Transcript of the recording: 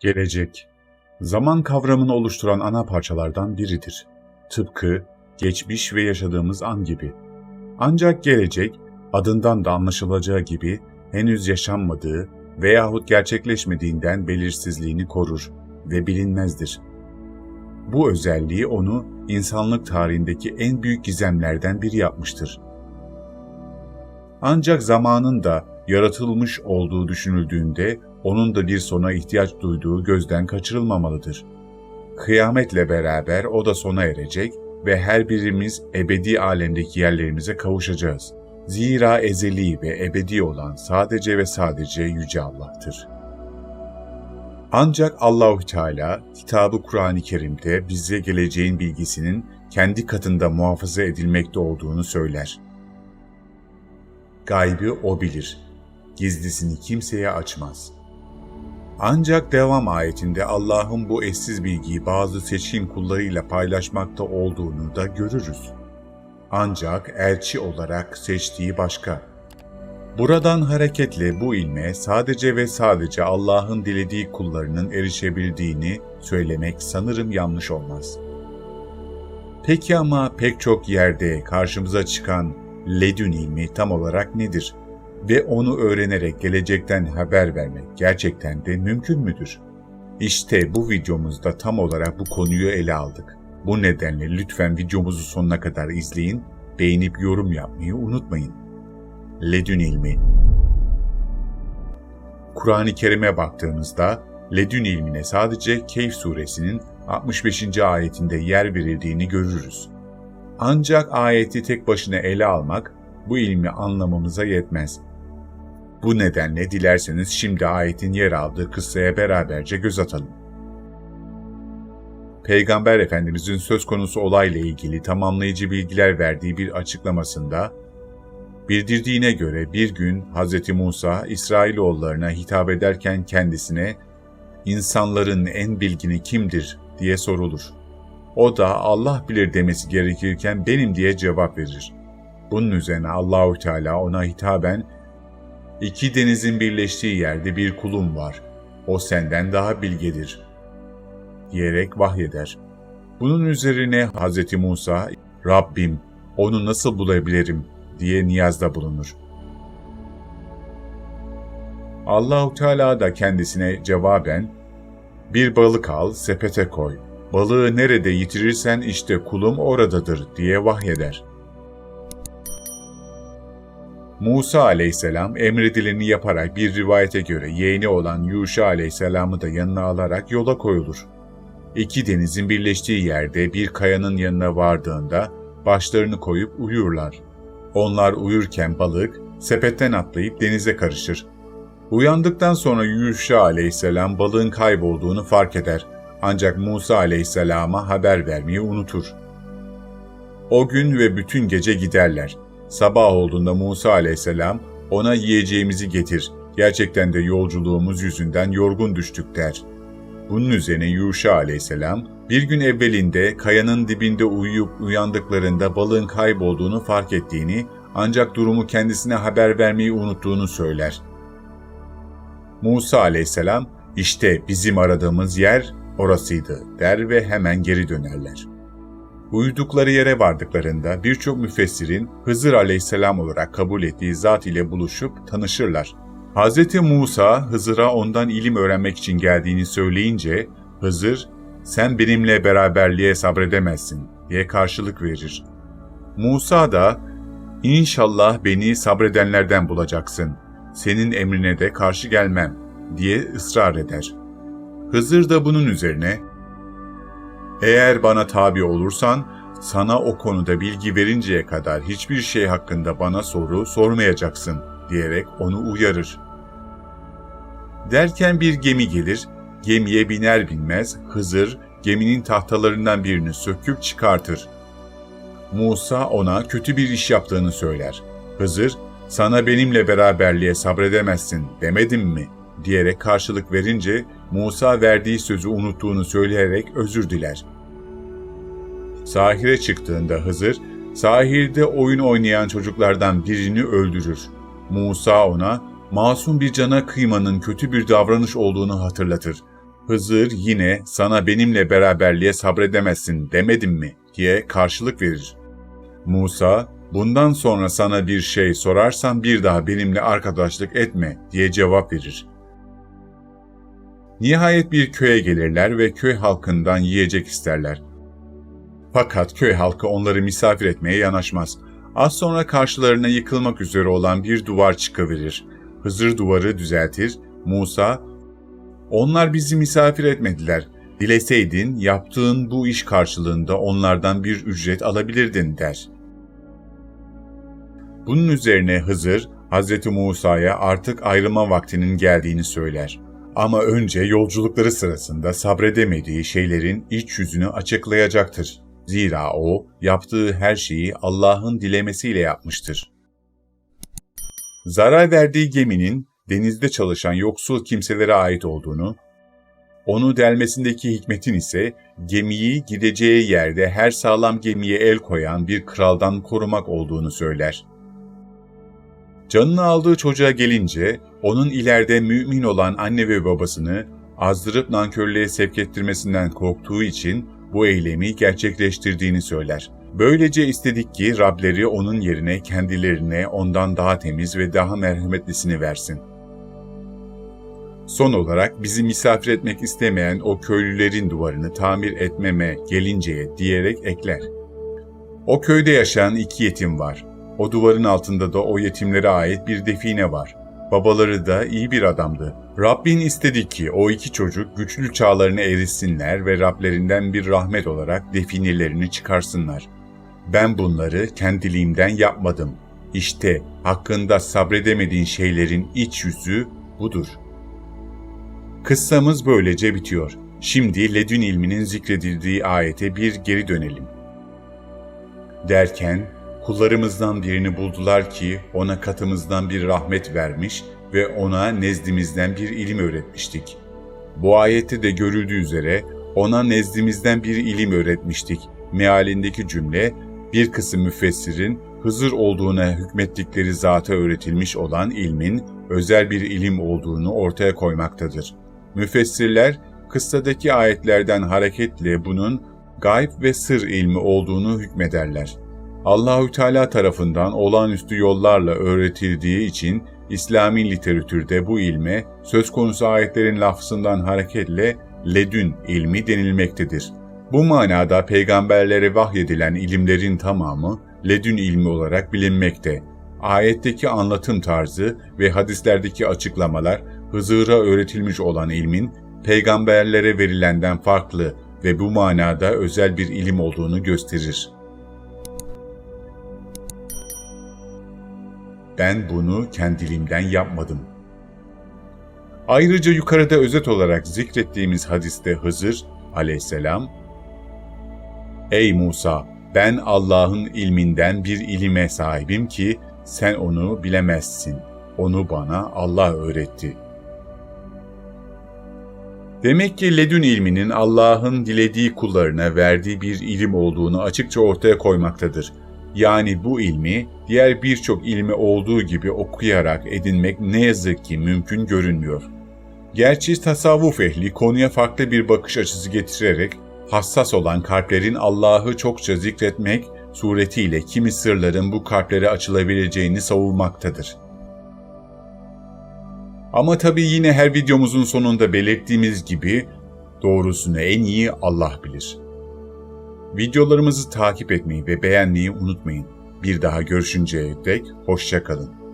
Gelecek, zaman kavramını oluşturan ana parçalardan biridir. Tıpkı geçmiş ve yaşadığımız an gibi. Ancak gelecek, adından da anlaşılacağı gibi henüz yaşanmadığı veyahut gerçekleşmediğinden belirsizliğini korur ve bilinmezdir. Bu özelliği onu insanlık tarihindeki en büyük gizemlerden biri yapmıştır. Ancak zamanın da yaratılmış olduğu düşünüldüğünde onun da bir sona ihtiyaç duyduğu gözden kaçırılmamalıdır. Kıyametle beraber o da sona erecek ve her birimiz ebedi alemdeki yerlerimize kavuşacağız. Zira ezeli ve ebedi olan sadece ve sadece Yüce Allah'tır. Ancak Allahü Teala kitabı Kur'an-ı Kerim'de bize geleceğin bilgisinin kendi katında muhafaza edilmekte olduğunu söyler. Gaybı o bilir. Gizlisini kimseye açmaz. Ancak devam ayetinde Allah'ın bu eşsiz bilgiyi bazı seçkin kullarıyla paylaşmakta olduğunu da görürüz. Ancak elçi olarak seçtiği başka. Buradan hareketle bu ilme sadece ve sadece Allah'ın dilediği kullarının erişebildiğini söylemek sanırım yanlış olmaz. Peki ama pek çok yerde karşımıza çıkan ledün ilmi tam olarak nedir? Ve onu öğrenerek gelecekten haber vermek gerçekten de mümkün müdür? İşte bu videomuzda tam olarak bu konuyu ele aldık. Bu nedenle lütfen videomuzu sonuna kadar izleyin, beğenip yorum yapmayı unutmayın. Ledün ilmi Kur'an-ı Kerim'e baktığımızda Ledün ilmine sadece Keyf suresinin 65. ayetinde yer verildiğini görürüz. Ancak ayeti tek başına ele almak bu ilmi anlamamıza yetmez. Bu nedenle dilerseniz şimdi ayetin yer aldığı kıssaya beraberce göz atalım. Peygamber Efendimizin söz konusu olayla ilgili tamamlayıcı bilgiler verdiği bir açıklamasında bildirdiğine göre bir gün Hz. Musa İsrailoğullarına hitap ederken kendisine insanların en bilgini kimdir diye sorulur. O da Allah bilir demesi gerekirken benim diye cevap verir. Bunun üzerine Allahü Teala ona hitaben İki denizin birleştiği yerde bir kulum var. O senden daha bilgedir. Diyerek vahyeder. Bunun üzerine Hz. Musa, Rabbim onu nasıl bulabilirim diye niyazda bulunur. Allahu Teala da kendisine cevaben, bir balık al, sepete koy. Balığı nerede yitirirsen işte kulum oradadır diye vahyeder. Musa aleyhisselam emredileni yaparak bir rivayete göre yeğeni olan Yuşa aleyhisselamı da yanına alarak yola koyulur. İki denizin birleştiği yerde bir kayanın yanına vardığında başlarını koyup uyurlar. Onlar uyurken balık sepetten atlayıp denize karışır. Uyandıktan sonra Yuşa aleyhisselam balığın kaybolduğunu fark eder ancak Musa aleyhisselama haber vermeyi unutur. O gün ve bütün gece giderler. Sabah olduğunda Musa aleyhisselam ona yiyeceğimizi getir. Gerçekten de yolculuğumuz yüzünden yorgun düştük der. Bunun üzerine Yuşa aleyhisselam bir gün evvelinde kayanın dibinde uyuyup uyandıklarında balığın kaybolduğunu fark ettiğini ancak durumu kendisine haber vermeyi unuttuğunu söyler. Musa aleyhisselam işte bizim aradığımız yer orasıydı der ve hemen geri dönerler. Uyudukları yere vardıklarında birçok müfessirin Hızır aleyhisselam olarak kabul ettiği zat ile buluşup tanışırlar. Hz. Musa Hızır'a ondan ilim öğrenmek için geldiğini söyleyince Hızır, sen benimle beraberliğe sabredemezsin diye karşılık verir. Musa da, İnşallah beni sabredenlerden bulacaksın, senin emrine de karşı gelmem diye ısrar eder. Hızır da bunun üzerine, eğer bana tabi olursan, sana o konuda bilgi verinceye kadar hiçbir şey hakkında bana soru sormayacaksın diyerek onu uyarır. Derken bir gemi gelir, gemiye biner binmez Hızır geminin tahtalarından birini söküp çıkartır. Musa ona kötü bir iş yaptığını söyler. Hızır, sana benimle beraberliğe sabredemezsin demedim mi? diyerek karşılık verince Musa verdiği sözü unuttuğunu söyleyerek özür diler. Sahire çıktığında Hızır, sahilde oyun oynayan çocuklardan birini öldürür. Musa ona masum bir cana kıymanın kötü bir davranış olduğunu hatırlatır. Hızır yine sana benimle beraberliğe sabredemezsin demedim mi diye karşılık verir. Musa, bundan sonra sana bir şey sorarsam bir daha benimle arkadaşlık etme diye cevap verir. Nihayet bir köye gelirler ve köy halkından yiyecek isterler. Fakat köy halkı onları misafir etmeye yanaşmaz. Az sonra karşılarına yıkılmak üzere olan bir duvar çıkıverir. Hızır duvarı düzeltir, Musa, ''Onlar bizi misafir etmediler. Dileseydin yaptığın bu iş karşılığında onlardan bir ücret alabilirdin.'' der. Bunun üzerine Hızır, Hz. Musa'ya artık ayrılma vaktinin geldiğini söyler. Ama önce yolculukları sırasında sabredemediği şeylerin iç yüzünü açıklayacaktır. Zira o yaptığı her şeyi Allah'ın dilemesiyle yapmıştır. Zarar verdiği geminin denizde çalışan yoksul kimselere ait olduğunu, onu delmesindeki hikmetin ise gemiyi gideceği yerde her sağlam gemiye el koyan bir kraldan korumak olduğunu söyler. Canını aldığı çocuğa gelince onun ileride mümin olan anne ve babasını azdırıp nankörlüğe sevk ettirmesinden korktuğu için bu eylemi gerçekleştirdiğini söyler. Böylece istedik ki Rableri onun yerine kendilerine ondan daha temiz ve daha merhametlisini versin. Son olarak bizi misafir etmek istemeyen o köylülerin duvarını tamir etmeme gelinceye diyerek ekler. O köyde yaşayan iki yetim var. O duvarın altında da o yetimlere ait bir define var. Babaları da iyi bir adamdı. Rabbin istedi ki o iki çocuk güçlü çağlarına erişsinler ve Rablerinden bir rahmet olarak definelerini çıkarsınlar. Ben bunları kendiliğimden yapmadım. İşte hakkında sabredemediğin şeylerin iç yüzü budur. Kıssamız böylece bitiyor. Şimdi ledün ilminin zikredildiği ayete bir geri dönelim. Derken kullarımızdan birini buldular ki ona katımızdan bir rahmet vermiş ve ona nezdimizden bir ilim öğretmiştik. Bu ayette de görüldüğü üzere ona nezdimizden bir ilim öğretmiştik. Mealindeki cümle bir kısım müfessirin Hızır olduğuna hükmettikleri zata öğretilmiş olan ilmin özel bir ilim olduğunu ortaya koymaktadır. Müfessirler kıssadaki ayetlerden hareketle bunun gayb ve sır ilmi olduğunu hükmederler. Allahü Teala tarafından olağanüstü yollarla öğretildiği için İslami literatürde bu ilme söz konusu ayetlerin lafzından hareketle ledün ilmi denilmektedir. Bu manada peygamberlere vahyedilen ilimlerin tamamı ledün ilmi olarak bilinmekte. Ayetteki anlatım tarzı ve hadislerdeki açıklamalar Hızır'a öğretilmiş olan ilmin peygamberlere verilenden farklı ve bu manada özel bir ilim olduğunu gösterir. Ben bunu kendiliğimden yapmadım. Ayrıca yukarıda özet olarak zikrettiğimiz hadiste Hızır aleyhisselam, Ey Musa! Ben Allah'ın ilminden bir ilime sahibim ki sen onu bilemezsin. Onu bana Allah öğretti. Demek ki ledün ilminin Allah'ın dilediği kullarına verdiği bir ilim olduğunu açıkça ortaya koymaktadır. Yani bu ilmi diğer birçok ilmi olduğu gibi okuyarak edinmek ne yazık ki mümkün görünmüyor. Gerçi tasavvuf ehli konuya farklı bir bakış açısı getirerek hassas olan kalplerin Allah'ı çokça zikretmek suretiyle kimi sırların bu kalplere açılabileceğini savunmaktadır. Ama tabii yine her videomuzun sonunda belirttiğimiz gibi doğrusunu en iyi Allah bilir. Videolarımızı takip etmeyi ve beğenmeyi unutmayın. Bir daha görüşünceye dek hoşça kalın.